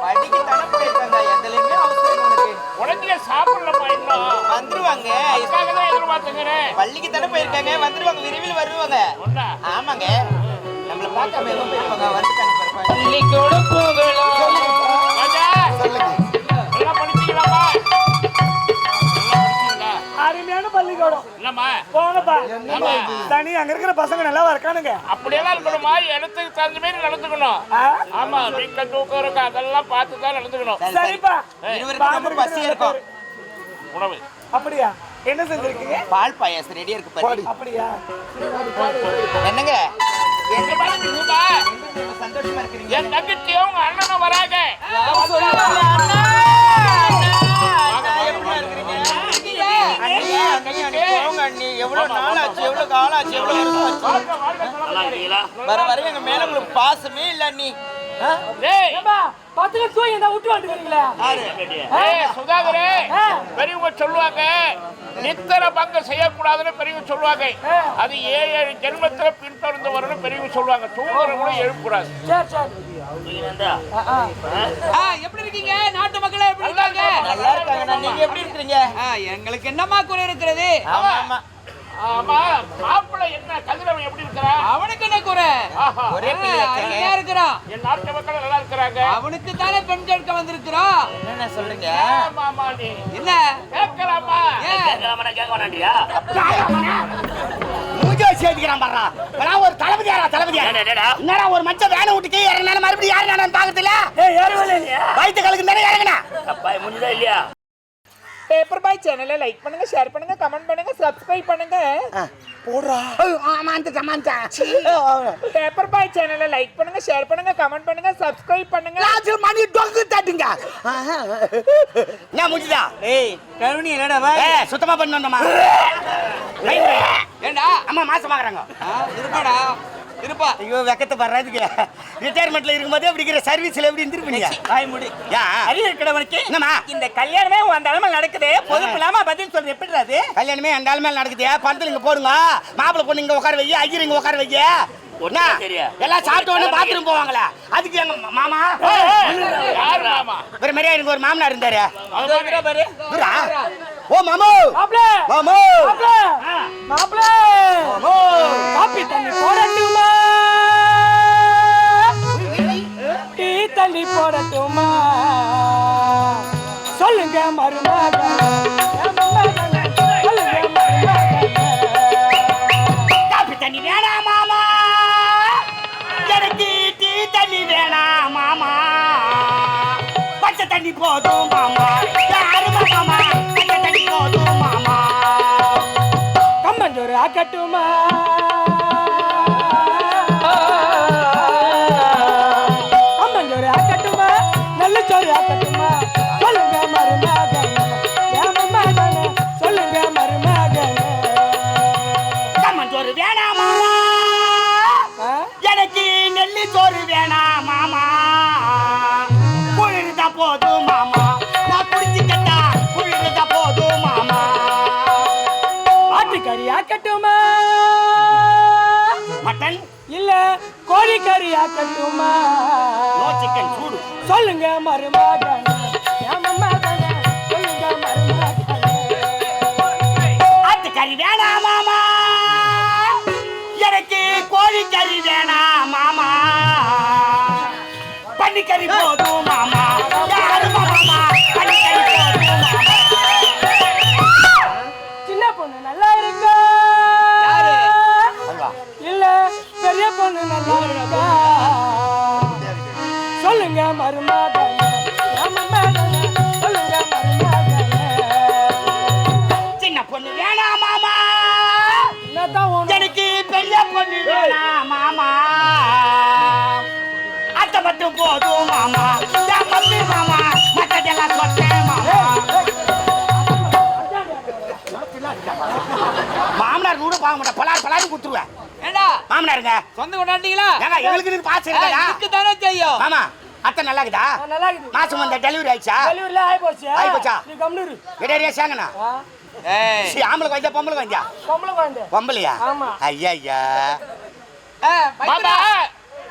பள்ளிக்கு குழந்தைங்க தானே போயிருக்காங்க குழந்தைங்க இன்னும் வந்துருவாங்க தான் வந்துருவாங்க விரைவில் வருவாங்க. ஆமாங்க. நம்மள பார்க்காம எதுவும் போயிருப்பாங்க வந்துட்டாங்க பள்ளிக்கூட போங்கப்பா. தனி அங்க இருக்கிற பசங்க நல்லா இருக்கானுங்க? அப்படியெல்லாம் இருக்கணுமா? இடத்துக்கு தகுந்த மாதிரி நடந்துக்கணும்? ஆமா வீட்டுல தூக்கம் இருக்கு அதெல்லாம் பார்த்து தான் நடந்துக்கணும் சரிப்பா. இருக்கும். உணவு. அப்படியா? என்ன செஞ்சிருக்கீங்க? பால் பாயாசம் ரெடியா இருக்கு பாரு. அப்படியா? என்னங்க? சந்தோஷமா இருக்கிறீங்க. என் தங்கச்சியும் உங்க அண்ணனும் வராங்க. வர வர எங்க மேல உங்களுக்கு பாசமே இல்ல நீ டேய், பத்துல தூங்கி இந்த விட்டு வந்துக்கிறீங்களா டேய், சுதாகரே பெரியவங்க சொல்லுவாங்க நித்தர பங்கம் செய்யக்கூடாதுன்னு பெரியவங்க சொல்லுவாங்க. அது ஏழு ஏழு ஜென்மத்துல பின்தொடர்ந்து வரணும் பெரியவங்க சொல்லுவாங்க. தூங்குற கூட எழுப்பக்கூடாது எப்படி இருக்கீங்க? நாட்டு மக்களே எப்படி நல்லா இருக்காங்க. நல்லா இருக்காங்க நீங்க எப்படி இருக்கிறீங்க? ஆ, எங்களுக்கு என்னமா குறை இருக்கிறது? ஆமா ஆமா. ஆமா மாப்பிள்ளை என்ன? கதிரவன் எப்படி இருக்கிறான் அவனுக்கு என்ன குறை. ஒரே இருக்காங்க அருமையா இருக்கிறான். என் நாட்டு மக்கள் நல்லா இருக்கிறாங்க. அவனுக்கு தானே பெண் கேட்க வந்திருக்கிறோம். என்னென்ன சொல்றீங்க? ஆமா ஆமா நீ. என்ன? கேட்கலாமா? மூஞ்சோ சேர்த்துக்கிறான் பாரா ஒரு தளபதியாரா தளபதியா. என்னடா ஒரு மச்ச வேனை விட்டுக்கு இறங்கினா நான் பாக்கத்துல இல்லையா? வயிற்று கலக்கு தானே இறங்கினா. பேப்பர் பாய் சேனலை லைக் பண்ணுங்க ஷேர் பண்ணுங்க கமெண்ட் பண்ணுங்க சப்ஸ்கிரைப் பண்ணுங்க. போடுறா. ஆமா அந்த சமாந்தா பேப்பர் பாய் சேனலை லைக் பண்ணுங்க ஷேர் பண்ணுங்க கமெண்ட் பண்ணுங்க சப்ஸ்கிரைப் பண்ணுங்க. லாஸ்ட் மணி டொங்கு தட்டுங்க. என்ன முடிஞ்சுதா? ஏய் கருணி என்னடா ஏ சுத்தமா பண்ணி வந்தோமா ஏண்டா? அம்மா மாசமாகறாங்க இருப்பாடா. இருப்பா. ஐயோ வெக்கத்தை வர்றதுக்கு. ரிட்டையர்மெண்ட்ல இருக்கும்போது அப்படி இருக்கிற சர்வீஸ்ல எப்படி இருந்திருப்பீங்க? வாய் முடி. யா? அறிவு இருக்கிறவனுக்கு என்னம்மா? இந்த கல்யாணமே உன் தலைமை நடக்குது. பொறுப்பு இல்லாம பதில் சொல்றது எப்படி அது? கல்யாணமே அந்த ஆள் மேல நடக்குது. பந்தல் இங்க போடுங்க. மாப்பிள்ளை பொண்ணு இங்க உட்கார வை ஐயர் இங்க உட்கார வை ஒண்ணா? எல்லாம் சாப்பிட்ட உடனே பாத்ரூம் போவாங்களா. அதுக்கு எங்க மாமா? யாரு மாமா? ஒரு மாதிரியா எனக்கு ஒரு மாமனார் இருந்தாரு? ஓ மாமு. மாப்ள மாமு. மாப்ள மாப்ள மாமு. காப்பி தண்ணி போடட்டுமா? போடட்டுமா? சொல்லுங்க மருமக. ஆக்கட்டுமா நல்ல சோறு ஆக்கட்டுமா சொல்லுங்க மருமகன். என் மருமகன்? சொல்லுங்க மருமகன். கம்மஞ்சோறு வேணாம் மாமா. எனக்கு நெல்லி சோறு வேணாம் மாமா. குளிர்தா போதும் மாமா. நான் குடிச்சுக்கட்டா குளிர்தா போதும் மாமா. ஆட்டுக்கறி ஆக்கட்டுமா மட்டன். இல்ல கோழிக்கறி ஆக்கட்டுமா நோ சிக்கன் சூடு. சொல்லுங்க மருமகன். சொல்லுங்க ஆட்டுக்கறி வேணாம் மாமா. எனக்கு கோழிக்கறி வேணாம் மாமா. பன்னிக்கறி போதும். மட்டும் போதும் மாமா. மாமா மாமா. மாமனார் கூட பார்க்க மாட்டேன் பலார் பலாரு கொடுத்துருவேன். ஏண்டா? மாமனாருங்க. சொந்த கொண்டாட்டீங்களா? ஏங்க எங்களுக்கு பாசம் இருக்கா இதுக்கு தானே மாமா அத்தை நல்லா இருக்குதா நல்லா இருக்குது மாசம் வந்த டெலிவரி ஆயிடுச்சா? டெலிவரில ஆயி போச்சு ஆயி போச்சா? நீ கம்னூரு இடையே சேங்கண்ணா. ஏய். சீ, ஆம்பளை குழந்தை பொம்பளை குழந்தையா? பொம்பளை குழந்தை. பொம்பளையா? ஆமா. ஐயா.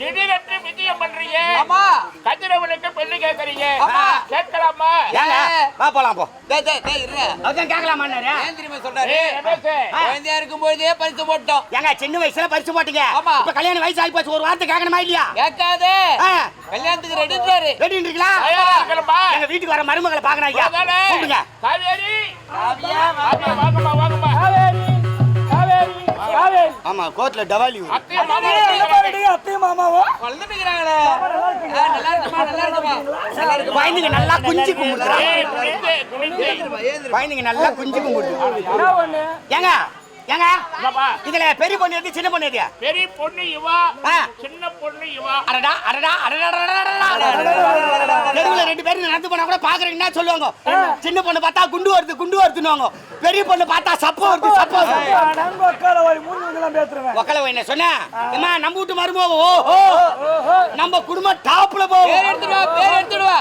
திடீரென்று விஜயம் பண்றீங்க? ஆமா. கதிரவனுக்கு பெண்ணு கேக்குறீங்க. கேட்கலாமா? ஏங்க வா போலாம் போ. டேய், டேய், டேய், இருடா. அதான் கேட்கலாமான்னாரு ஏன் தெரியுமா சொல்றாரு? குழந்தையா இருக்கும்போதே பரிசு போட்டோம். ஏங்க சின்ன வயசுல பரிசு போட்டீங்க. ஆமா. இப்ப கல்யாண வயசு ஆகி போச்சு ஒரு வார்த்தை கேட்கணுமா இல்லையா? கேட்காதே. கல்யாணத்துக்கு ரெடின்றாரு ரெடி இருக்கீங்களா தயாரா இருக்கணுமா? எங்க வீட்டுக்கு வர மருமகளை பாக்கணும் ஐயா? கூப்பிடுங்க காவேரி. வாங்கம்மா வாங்கம்மா. ஆமா கோர்ட்ல டவாலி அத்தையும் மாமா அத்தையும் மாமாவும்? ஆ, நல்லா இருக்குமா நல்லா இருக்குமா நல்லா இருக்குமா குழந்தைங்க நல்லா குஞ்சு கும்பிடுறாங்க. குழந்தைங்க நல்லா குஞ்சு ஒண்ணு? ஏங்க ஏங்க? இதுல பெரிய பொண்ணு எது சின்ன பொண்ணு எது பெரிய பொண்ணு இவா. சின்ன பொண்ணு இவா. அடடா அடடா அடடா அடடா தெருவுல ரெண்டு பேரும் நடந்து போனா கூட பாக்குறீங்கன்னா சொல்லுவாங்க? சின்ன பொண்ணு பார்த்தா குண்டு வருது குண்டு வருதுன்னுவாங்க. பெரிய பொண்ணு பார்த்தா சப்பு வருது சப்பு ஒக்கல என்ன சொன்ன? ஏமா நம்ம வீட்டு மருமக ஓ ஓ. நம்ம குடும்பம் டாப்ல போ. பேர் எடுத்துடுவா பேர் எடுத்துடுவா?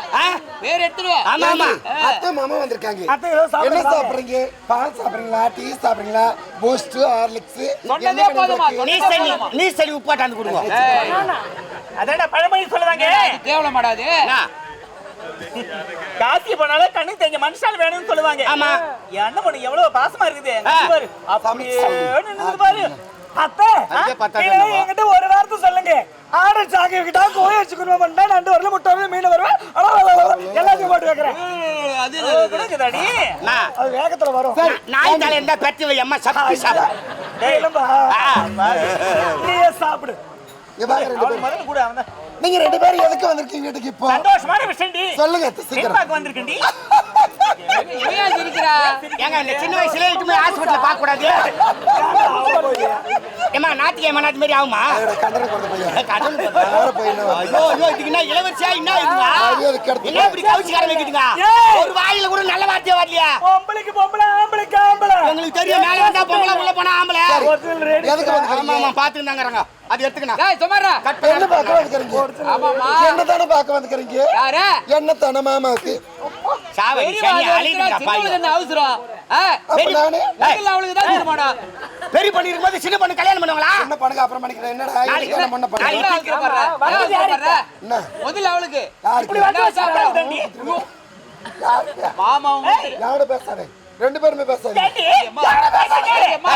பேர் எடுத்துடுவா. ஆமா ஆமா. அத்தை மாமா வந்திருக்காங்க. அத்தை என்ன சாப்பிடுறாங்க. சாப்பிடுறீங்க? பால் சாப்பிடுறீங்களா? டீ சாப்பிடுறீங்களா? பூஸ்ட் ஹார்லிக்ஸ் சொன்னதே போதுமா? நீ சரி நீ சரி உப்பாட்டாந்து கொடுங்க. அதான்டா பழமொழி சொல்லுவாங்க கேவலம் மாடாது என்ன? காசி போனாலும் கண்ணு தெரிஞ்ச மனுஷால் வேணும்னு சொல்லுவாங்க. ஆமா. என் அண்ணன் பொண்ணு எவ்வளவு பாசமா இருக்குது? பாரு. அப்படியே பாரு. அத்தை? என்கிட்ட ஒரு வார்த்தை சொல்லுங்க. ஆடு சாக்கி கிட்ட கோழி வச்சு பண்ணிட்டா நண்டு வரல முட்டை வரல மீன் வருவேன் அட, எல்லாத்தையும் போட்டு வைக்கிறேன். அது கொடுக்குதாடி அது வேகத்துல வரும். நாய் தலை இருந்தா பெற்று வை அம்மா சப்பி சாப்பிடு. நீயே சாப்பிடு. இங்க பாருங்க ரெண்டு பேரும் முதல்ல கூட அவன். தான். நீங்க ரெண்டு பேரும் எதுக்கு வந்திருக்கீங்க வீட்டுக்கு இப்போ? சந்தோஷமான விஷயம்டி சொல்லுங்க சீக்கிரம். சிரிக்கிறா? ஏங்க இந்த சின்ன வயசுல இட்டு போய் ஹாஸ்பிட்டல் பார்க்க கூடாது? ஏமா நாத்திகேமா நாத்து மாதிரி ஆகுமா? கண்டனை கொண்டு போய். என்ன ஐயோ ஐயோ இதுக்கு என்ன இளவரசியா என்ன இதுவா. என்ன இப்படி கவுச்சு கடை வைக்குதுங்க ஏய். ஒரு வாயில கூட நல்ல வார்த்தையா வரலையா? பொம்பளைக்கு பொம்பளை ஆம்பளைக்கு ஆம்பளை. உங்களுக்கு தெரியும் பொம்பளை உள்ள போனா ஆம்பளை. எதுக்கு ஆமா அது எடுத்துக்கணும். டேய் சுமாரா கட் என்ன பார்க்க வந்துக்கிறீங்க? ஆமாமா என்ன தானே பார்க்க வந்துக்கிறீங்க? யாரு? என்ன தானே மாமாவுக்கு சாவடி பெரியவா, சனி அது அழிதுடா சின்னவளுக்கு பாய் என்ன அவசரம்? ஆ? அப்ப நானு? முதல்ல அவளுக்கு தான் பெரிய பண்ணி இருக்கும்போது சின்ன பொண்ணு கல்யாணம் பண்ணுவாங்களா? என்ன பண்ணுங்க அப்புறம் பண்ணிக்கிறேன். என்னடா என்ன பண்ண பண்ணுங்க என்ன? முதல்ல அவளுக்கு. மாமா. யாரோட பேசாதே ரெண்டு பேருமே பேசாதீங்க அம்மா. அம்மா.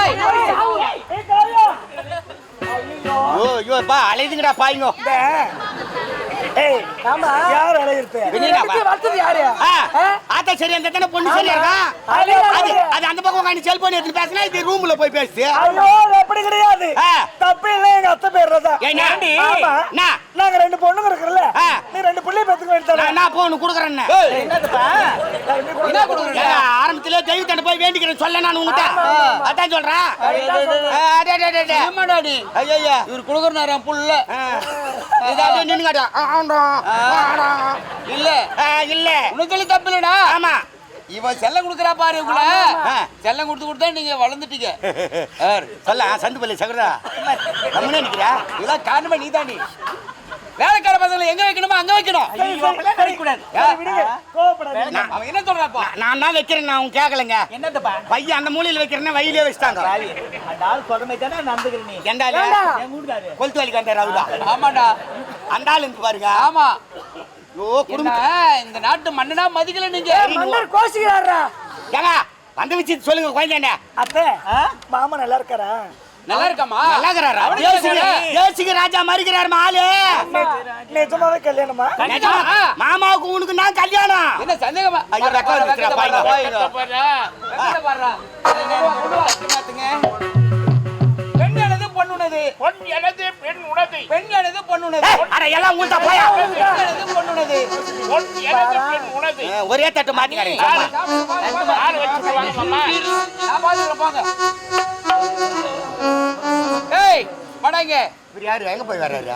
ஏய், ஓ ஐயோ பா அலைதுங்கடா பாய்ங்க ஏய் ஆமா யார் அலையிறது வெளியில வா. வளர்த்தது யாரு ஆ, ஆத்தா சரி அந்த தானே பொண்ணு சரியா இருக்கா அது அது அந்த பக்கம் உட்காந்து செல்போன் எடுத்து பேசினா இது ரூம்ல போய் பேசு ஐயோ அப்படி கிடையாது. தப்பு இல்லை எங்க அத்தை? ஆமா. என்ன? நாங்க ரெண்டு பொண்ணுங்க இருக்குல்ல. நீ ரெண்டு புள்ளைய பெத்துக்க வேண்டியதானே? நான் என்ன போன் குடுக்குறேன் என்ன கொடுக்குறீங்க? ஆரம்பத்திலே தெய்வத்தண்ட போய் வேண்டிக்கிறேன் சொல்ல நான் உங்ககிட்ட அதான் சொல்றேன்? ஐயையே. இவர் கொடுக்குறாராம் புல்ல ஆ. இது அப்படியே நின்னுக்காட்டா. ஆ, ஆண்டா. ஆடா. இல்ல. இல்ல. உனக்கு தப்பு இல்லடா. ஆமா. இவன் செல்லம் கொடுக்குறா பாரு உங்களை. செல்லம் கொடுத்து கொடுத்தா நீங்க வளர்ந்துட்டீங்க? சொல்ல சந்து பள்ளி சகரா கம்முனே நிக்கிறா? இதெல்லாம் காரணமா நீ நீ. வேலைக்கார பசங்களை எங்க வைக்கணுமோ அங்க வைக்கணும். அவன் என்ன சொல்றாப்பா நான் தான் வைக்கிறேன் நான் உங்க கேட்கலங்க என்னத்தப்பா பையன் அந்த மூலையில வைக்கிறேன்னா வயலே வச்சுட்டாங்க. கொளுத்து வலிக்கு அந்த ரவுடா. ஆமாடா அந்த ஆளு இருக்கு பாருங்க. ஆமா. இந்த நாட்டு மன்னனா மதிக்கல நீங்க மன்னர் கோசிக்கிறாரா ஏங்க வந்த வச்சு சொல்லுங்க குழந்தைண்ட அத்தை மாமா நல்லா இருக்காரா நல்லா இருக்காமா நல்லா இருக்கிறாரா? தேசிக ராஜா மறிக்கிறாரு ஆளு நிஜமாவே கல்யாணமா? மாமாவுக்கு உனக்கு நான் கல்யாணம் என்ன சந்தேகமா ஐயோ, பாருங்க. பொண்ணுனது பொன் எனது பெண் உனது. பெண் எனது பொண்ணுனது அட எல்லாம் உங்கள்ட்ட போயா. எனது பொண்ணுனது பொன் எனது பெண் உனது. ஒரே தட்டு மாத்திக்காரங்க நாலு சாப்பிடு, பாரு, பாரு. நாலு வச்சுட்டு வாங்க மாமா. நான் பாத்துக்கிறேன், போங்க. ஏய் படாங்க இவர் யாரு? எங்க போய் வர்றாரு?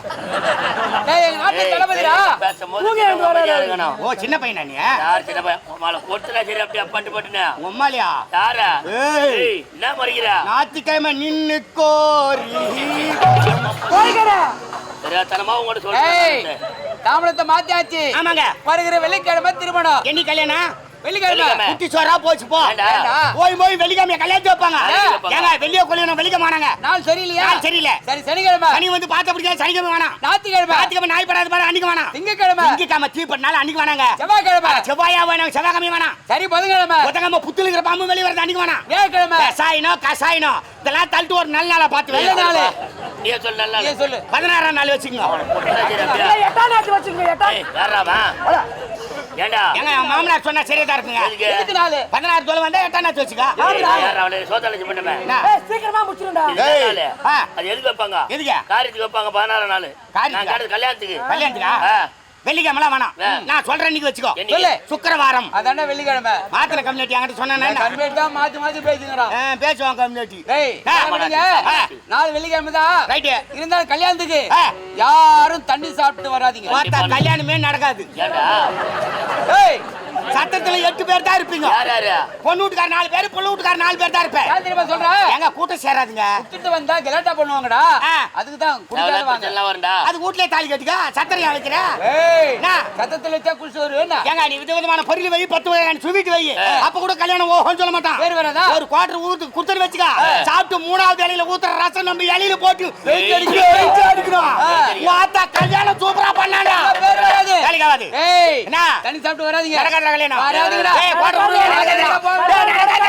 டேய் எங்க நாட்டு தளபதிடா? ஓ சின்ன பையனா நீ? யார் சின்ன பையன்? உமால கொட்டுனா சரி அப்படியே பட்டு பட்டுனா உம்மாலியா? யாரா? ஏய். ஏய் என்ன மறிக்கிறா? ஞாயிற்றுக்கிழமை நின்னு கோரி. போய்க்கிறேன் தெரியாதனமா உங்கள்ட்ட ஏய் சொல்றேன் தாம்பளத்தை மாத்தியாச்சு. ஆமாங்க. வருகிற வெள்ளிக்கிழமை திருமணம். என்னி கல்யாணம்? வெள்ளிக்கிழமை. குட்டி சோறா போச்சு போ? போய் போய் வெள்ளிக்கிழமை கல்யாணத்தை வைப்பாங்க. ஏங்க வெள்ளிய கொள்ளையணும் வெள்ளிக்க மாட்டாங்க நாள் சரியில்லையா? நாள் சரியில்லை. சரி சனிக்கிழமை. சனி வந்து பார்த்த பிடிக்காது சனிக்கிழமை வேணாம். ஞாயிற்றுக்கிழமை. ஞாயிற்றுக்கிழமை நாய் படாத பாரு அன்னைக்கு வேணாம். திங்கக்கிழமை. திங்கக்கிழமை தீ பண்ணாலும் அன்னைக்கு வேணாங்க. செவ்வாய்க்கிழமை. செவ்வாயா வேணாம் செவ்வாய்க்கிழமை வேணாம். சரி புதன்கிழமை. புதன்கிழமை புத்துல இருக்கிற பாம்பு வெளியே வருது அன்னைக்கு வேணாம். வியாழக்கிழமை. கசாயினோ கசாயினோ. இதெல்லாம் தள்ளிட்டு ஒரு நல்ல நாளா பார்த்து நல்ல வைங்க. நாளு. நீ சொல்லு நல்லா நீ சொல்லு. பதினாறாம் நாள் வச்சுக்கோங்க. எட்டாம் எட்டாம் ஏண்டா? ஏங்க மாமனார் சொன்னா சரியா தான் இருக்குங்க. எதுக்கு? நாளு பதினாறு தோல் வந்தா எட்டாம் நாள் வச்சுக்கா. அவனை சோத்தாலஜி பண்ணமே சீக்கிரமா. ஆ. அது எதுக்கு வைப்பாங்க? எதுக்கு? காரியத்துக்கு வைப்பாங்க பதினாறாம் நாள். கல்யாணத்துக்கு. கல்யாணத்துக்கா. வெள்ளிக்கிழமெல்லாம் வேணாம். நான் சொல்றேன் இன்னைக்கு வச்சுக்கோ? சொல்லு. சுக்கிரவாரம். அதானே வெள்ளிக்கிழமை. மாத்திரை கம்யூனிட்டி என்கிட்ட சொன்னா கன்வெர்ட் தான் மாத்தி மாத்தி பேசுங்கிறான் பேசுவான் கம்யூனிட்டி. நாலு வெள்ளிக்கிழமை தான். ரைட்டு இருந்தாலும் கல்யாணத்துக்கு. யாரும் தண்ணி சாப்பிட்டு வராதீங்க. பார்த்தா கல்யாணமே நடக்காது. சத்தத்துல எட்டு பேர் தான் இருப்பீங்க. யார் யாரு? பொண்ணு வீட்டுக்கார நாலு பேர் பொண்ணு வீட்டுக்கார நாலு பேர் தான் இருப்பேன். தெரியுமா சொல்றேன் எங்க கூட்டம் சேராதுங்க. விட்டுட்டு வந்தா கலாட்டா பண்ணுவாங்கடா. அதுக்கு தான் குடிக்காத வாங்க. எல்லாம் வரண்டா அது வீட்லயே தாலி கட்டிக்க ஏய் என்ன? சத்தத்துல வச்சா குளிச்சு என்ன? ஏங்க நீ வித விதமான பொருள் வை பத்து வகையான சுவீட் வை. அப்ப கூட கல்யாணம் ஓஹோன்னு சொல்ல மாட்டான். பேர் வராதா? ஒரு குவார்டர் ஊத்து குடுத்துட்டு வச்சுக்க. சாப்பிட்டு மூணாவது இலையில ஊத்துற ரசம் நம்ம இலையில போட்டு வெயிட் அடிக்கணும், கல்யாணம் சூப்பரா பண்ணாடா பேர் வராது வேலைக்கு ஆகாது ஏய் என்ன? தண்ணி சாப்பிட்டு வராதீங்க. கல்யாணம். வராதுங்கடா ஏய், நடக்காதுடா. நடக்காது.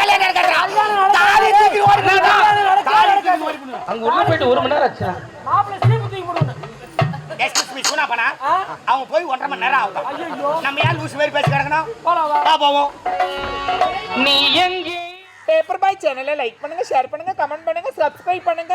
கல்யாணம் நடக்காதுடா. தாலி தூக்கி ஓடி போயிடுடா. தாலி தூக்கி ஓடி போயிடு. மாப்பிள்ளை சீப்பு தூக்கி போடுங்க. Excuse me, சூனா பண்ணா. அவங்க போய் ஒன்றரை மணி நேரம் ஆகும் நம்ம ஏன் லூசு மாதிரி பேசி கிடக்கணும்? போலாம் வா வா. போவோம். நீ எங்கே? பேப்பர் பாய் சேனலை லைக் பண்ணுங்க ஷேர் பண்ணுங்க கமெண்ட் பண்ணுங்க சப்ஸ்கிரைப் பண்ணுங்க.